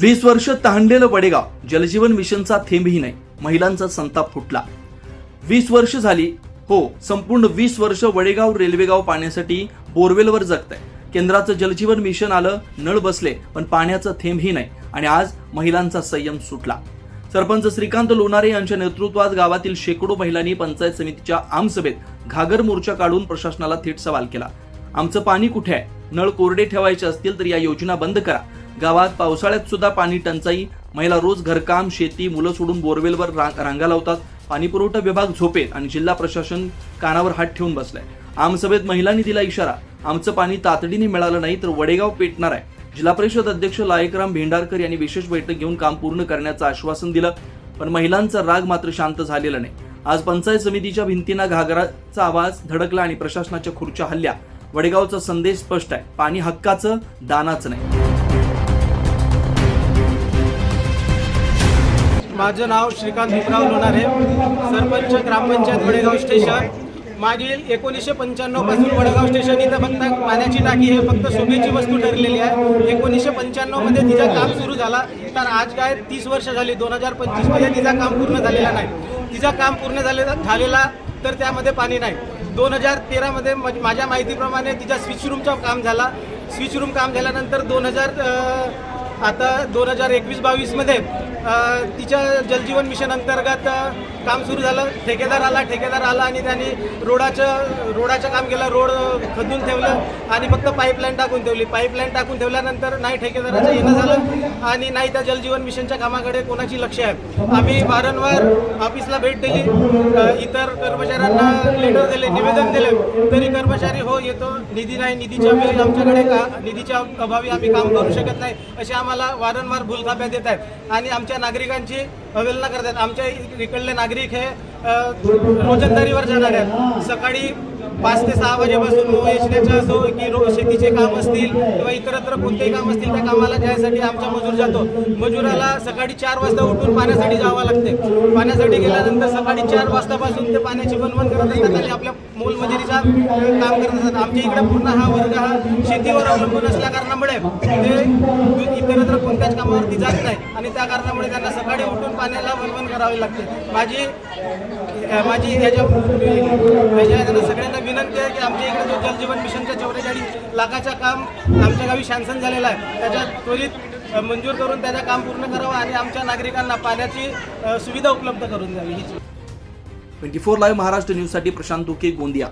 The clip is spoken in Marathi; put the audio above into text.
वीस वर्ष तहानलेलं वडेगाव जलजीवन मिशनचा थेंबही नाही. महिलांचा संताप फुटला. वीस वर्ष झाली. हो संपूर्ण वीस वर्ष वडेगाव रेल्वेगाव पाण्यासाठी बोरवेलवर जगत आहे केंद्राचं जलजीवन मिशन आलं नळ बसले पण पाण्याचा थेंबही नाही आणि आज महिलांचा संयम सुटला. सरपंच श्रीकांत लोणारे यांच्या नेतृत्वात गावातील शेकडो महिलांनी पंचायत समितीच्या आमसभेत घागर मोर्चा काढून प्रशासनाला थेट सवाल केला. आमचं पाणी कुठे आहे? नळ कोरडे ठेवायचे असतील तर या योजना बंद करा. गावात पावसाळ्यात सुद्धा पाणी टंचाई. महिला रोज घरकाम शेती मुलं सोडून बोरवेलवर रा- रांगा लावतात. पाणीपुरवठा विभाग झोपेत आणि जिल्हा प्रशासन कानावर हात ठेवून बसलाय. आमसभेत महिलांनी दिला इशारा. आमचं पाणी तातडीने मिळालं नाही तर वडेगाव पेटणार आहे. जिल्हा परिषद अध्यक्ष लायकराम भेंडारकर यांनी विशेष बैठक घेऊन काम पूर्ण करण्याचं आश्वासन दिलं पण महिलांचा राग मात्र शांत झालेला नाही. आज पंचायत समितीच्या भिंतींना घागराचा आवाज धडकला आणि प्रशासनाच्या खुर्च्या हल्ल्या. वडेगावचा संदेश स्पष्ट आहे. पाणी हक्काचं दानाचं नाही. माझं नाव श्रीकांत भीमराव लोणारे सरपंच ग्रामपंचायत वडेगाव स्टेशन. मागील एकोणीसशे पंच्याण्णवपासून स्टेशन इथं फक्त पाण्याची टाकी हे फक्त शोभेची वस्तू ठरलेली आहे. एकोणीसशे पंच्याण्णवमध्ये तिचा तिचं काम सुरू झाला तर आज काय तीस वर्ष झाली दोन हजार पंचवीसमध्ये तिचा काम पूर्ण झालेला नाही. तिचा काम पूर्ण झालेलं झालेला तर त्यामध्ये पाणी नाही. दोन हजार तेरामध्ये माझ्या माहितीप्रमाणे तिच्या स्विच रूमचा काम झाला. स्विच रूम काम झाल्यानंतर दोन हजार आता दोन हजार एकवीस बावीसमध्ये तिच्या जलजीवन मिशन अंतर्गत काम सुरू झालं ठेकेदार आला ठेकेदार आला आणि त्यांनी रोडाचं रोडाचं काम केलं रोड खदून ठेवलं आणि फक्त पाईपलाईन टाकून ठेवली. पाईपलाईन टाकून ठेवल्यानंतर नाही ठेकेदाराचं येणं झालं आणि नाही त्या जलजीवन मिशनच्या कामाकडे कोणाची लक्ष आहे. आम्ही वारंवार ऑफिसला भेट दिली. इतर कर्मचाऱ्यांना लेटर दिले निवेदन दिले. तरी कर्मचारी हो येतो. निधी नाही निधीच्या अभावी आमच्याकडे का निधीच्या अभावी आम्ही काम करू शकत नाही. असे आम्हाला वारंवार भूलथाप्या देत आहेत. आणि आमच्या नागरिकांची अवेलना करतात. आमच्या इकडले नागरिक हे रोजंदारीवर जाणार आहेत. सकाळी पाच ते सहा वाजेपासून वेचण्याचं असो की रो शेतीचे काम असतील किंवा इतरत्र कोणतेही काम असतील त्या कामाला जायसाठी आमचा मजूर जातो. मजुराला सकाळी चार वाजता उठून पाण्यासाठी जावं लागते. पाण्यासाठी गेल्यानंतर सकाळी चार वाजतापासून ते पाण्याची बनवण करत असतात आणि आपल्या मोलमजुरीचा काम करत असतात. आमच्या इकडे पूर्ण हा वर्ग हा शेतीवर अवलंबून असल्या कारणामुळे ते इतरत्र कोणत्याच कामावरती जात नाही आणि त्या कारणामुळे त्यांना सकाळी उठून पाण्याला बनवण करावी लागते. माझी माझी याच्या सगळ्यांना सगळ्यांना विनंती आहे की आमच्या इकडे जो जलजीवन मिशनच्या चौवेचाळीस लाखाचं काम आमच्या गावी शासन झालेलं आहे. त्याच्या त्वरित मंजूर करून त्याचं काम पूर्ण करावं आणि आमच्या नागरिकांना पाण्याची सुविधा उपलब्ध करून द्यावी. ट्वेंटी फोर लाईव्ह महाराष्ट्र न्यूजसाठी प्रशांत उके गोंदिया.